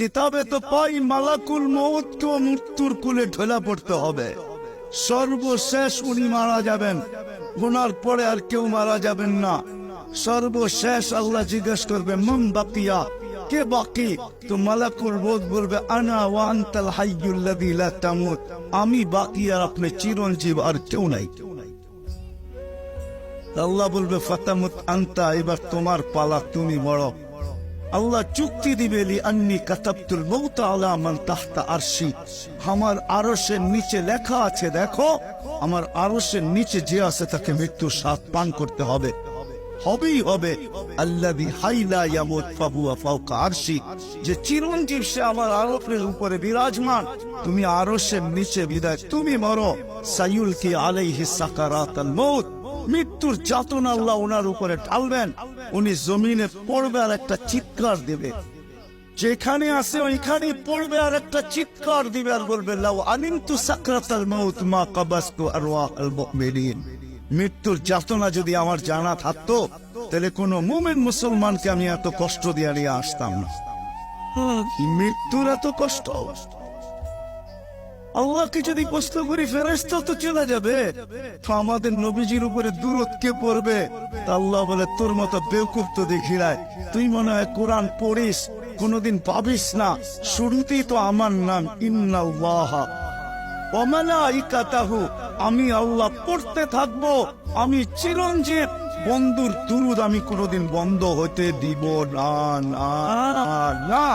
কিতাবে তো পাই মালাকুল মৌতকেও মৃত্যুর কুলে ঢোলা পড়তে হবে। সর্বশেষ উনি মারা যাবেন। ওনার পরে আর কেউ মারা যাবেন না। সর্বশেষ আল্লাহ জিজ্ঞেস করবে, মন বাকিয়া? কে বাকি? তো মালাকুল বোধ বলবে, আনা ওয়ান্তাল হাইয়ুল্লাযী লা তামুত। আমি বাকি আর আপনি চিরঞ্জীব আর কেউ নাই। আল্লাহ বলবে, ফাতামুত আন্তা, এবার তোমার পালা তুমি বড় আল্লাহ চুক্তি দিবে আমার আরশের নিচে লেখা আছে, দেখো, আমার আরশের নিচে যে আছে তাকে মৃত্যুর স্বাদ পান করতে হবে। হবেই হবে। আল্লাদি হাইলা ইয়ামুত ফাহুয়া ফাওকা আরশি। যে চিরঞ্জীব সে আমার আরশের উপরে বিরাজমান। তুমি আরশের নিচে বিদায়, তুমি মরো। সাইউল কি আলাইহি সাকারাতাল মৌত। মৃত্যুর যাতনা আল্লাহ ওনার উপরে ঢালবেন। উনি জমিনে পড়বে আর একটা চিৎকার দেবে। যেখানে আছে ওইখানে পড়বে আর একটা চিৎকার দিবে আর বলবে লাউ সাকরাতাল মাউত মা কাবাস্তু আরওয়াহাল মুমিনিন। মৃত্যুর যাতনা যদি আমার জানা থাকতো তাহলে কোনো মুমিন মুসলমানকে আমি এত কষ্ট দিয়ে নিয়ে আসতাম না। মৃত্যুর এত কষ্ট। আল্লাহকে যদি কষ্ট করি ফেরেস্তা তো চলে যাবে। তো আমাদের নবীজির উপরে দূরত কে পড়বে? তা আল্লাহ বলে, তোর মতো বেউকুফ তো দেখি তুই মনে হয় কোরআন পড়িস, কোনোদিন পাবিস না। শুরুতেই তো আমার নাম ইন্নাল্লাহ। আমি আল্লাহ পড়তে থাকব। আমি চিরঞ্জীব, বন্ধুর দুরুদ আমি কোনোদিন বন্ধ হতে দিব না না না।